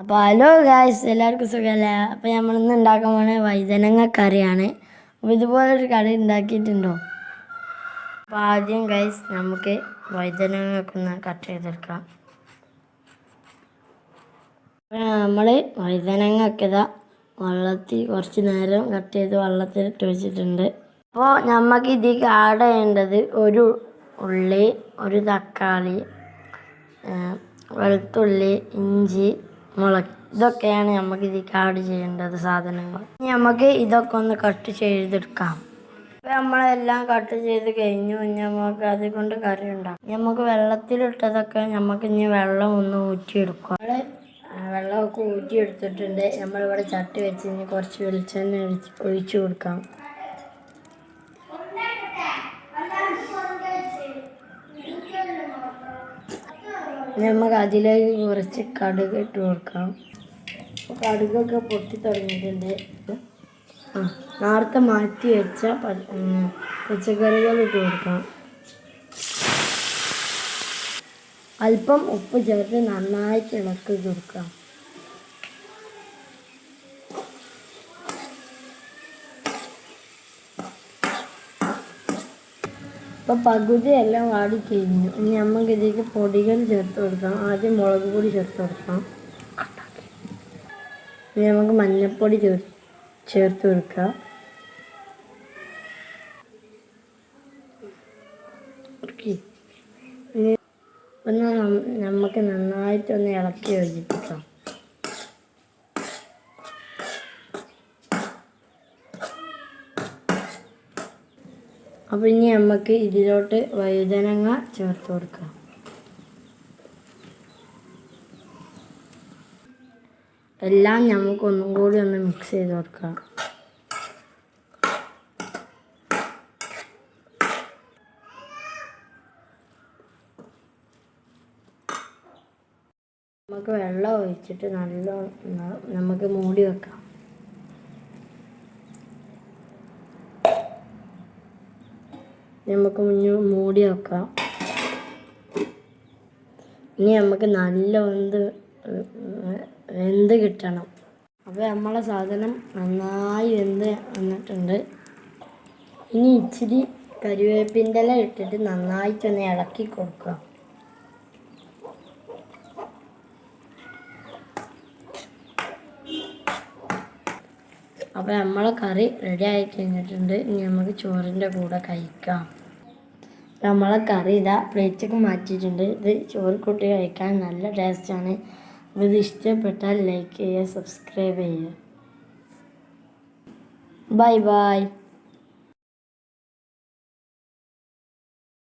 അപ്പോൾ hello guys എല്ലാവർക്കും സുഖമല്ലേ അപ്പോൾ നമ്മളിന്ന് ഉണ്ടാക്കാൻ പോണ വൈതനങ്ങ കറിയാണ് അപ്പോൾ ഇതുപോലൊരു കറി ഉണ്ടാക്കിയിട്ടുണ്ടോ? അപ്പോൾ ആദ്യം ഗൈസ് നമുക്ക് വൈതനങ്ങയൊക്കെ ഒന്ന് കട്ട് ചെയ്തെടുക്കാം നമ്മൾ വൈതനങ്ങയൊക്കെ ഇതാ വെള്ളത്തിൽ കുറച്ച് നേരം കട്ട് ചെയ്ത് വെള്ളത്തിൽ ഇട്ട് വെച്ചിട്ടുണ്ട്. അപ്പോൾ നമുക്ക് ഇതിലേക്ക് ആഡ് ചെയ്യേണ്ടത് ഒരു ഉള്ളി ഒരു തക്കാളി വെളുത്തുള്ളി ഇഞ്ചി മുളക്. ഇതൊക്കെയാണ് നമുക്ക് ഇതിലേക്ക് ആഡ് ചെയ്യേണ്ടത് സാധനങ്ങൾ. ഇനി നമുക്ക് ഇതൊക്കെ ഒന്ന് കട്ട് ചെയ്തെടുക്കാം. ഇപ്പം നമ്മളെല്ലാം കട്ട് ചെയ്ത് കഴിഞ്ഞു. നമുക്ക് അത് കൊണ്ട് കറി ഉണ്ടാക്കാം. നമുക്ക് വെള്ളത്തിലിട്ടതൊക്കെ നമുക്ക് ഇനി വെള്ളം ഒന്ന് ഊറ്റിയെടുക്കാം. നമ്മൾ വെള്ളമൊക്കെ ഊറ്റിയെടുത്തിട്ടുണ്ട്. നമ്മളിവിടെ ചട്ടി വെച്ച് ഇനി കുറച്ച് വെളിച്ചെണ്ണ ഒഴിച്ചു കൊടുക്കാം. നമുക്ക് അതിലേക്ക് കുറച്ച് കടുക് ഇട്ട് കൊടുക്കാം കടുകൊക്കെ പൊട്ടി തുടങ്ങിയിട്ടുണ്ട്. ആ നേരത്തെ മാറ്റി വെച്ച പച്ചക്കറികൾ ഇട്ട് കൊടുക്കാം അല്പം ഉപ്പ് ചേർത്ത് നന്നായി ഇളക്കി കൊടുക്കാം. ഇപ്പം പകുതി എല്ലാം വാടി കഴിഞ്ഞു. ഇനി നമുക്ക് ഇതിലേക്ക് പൊടികൾ ചേർത്ത് കൊടുക്കാം ആദ്യം മുളക് പൊടി ചേർത്ത് കൊടുക്കാം ഇനി നമുക്ക് മഞ്ഞൾപ്പൊടി ചേർ ചേർത്ത് കൊടുക്കാം. ഇനി ഒന്ന് നമുക്ക് നന്നായിട്ടൊന്ന് ഇളക്കി യോജിപ്പിക്കാം. അപ്പോൾ ഇനി നമുക്ക് ഇതിലോട്ട് വഴുതനങ്ങ ചേർത്ത് കൊടുക്കാം. എല്ലാം നമുക്ക് ഒന്നും കൂടി ഒന്ന് മിക്സ് ചെയ്ത് കൊടുക്കാം. നമുക്ക് വെള്ളം ഒഴിച്ചിട്ട് നല്ല നമുക്ക് മൂടി വെക്കാം. നമുക്ക് മുന്നേ മൂടി വെക്കാം. ഇനി നമുക്ക് നല്ല വെന്ത് വെന്ത് കിട്ടണം. അപ്പോൾ നമ്മളെ സാധനം നന്നായി വെന്ത് വന്നിട്ടുണ്ട്. ഇനി ഇച്ചിരി കരിവേപ്പിന്റെ ഇല ഇട്ടിട്ട് നന്നായിട്ടൊന്ന് ഇളക്കി കൊടുക്കുക അപ്പോൾ നമ്മളെ കറി റെഡി ആയി കഴിഞ്ഞിട്ടുണ്ട്. ഇനി നമുക്ക് ചോറിന്റെ കൂടെ കഴിക്കാം. നമ്മളെ കറി ഇതാ പ്ലേറ്റൊക്കെ മാറ്റിയിട്ടുണ്ട്. ഇത് ചോറ് കൂട്ടി കഴിക്കാൻ നല്ല ടേസ്റ്റാണ് അപ്പോൾ ഇത് ഇഷ്ടപ്പെട്ടാൽ ലൈക്ക് ചെയ്യുക സബ്സ്ക്രൈബ് ചെയ്യുക. Bye bye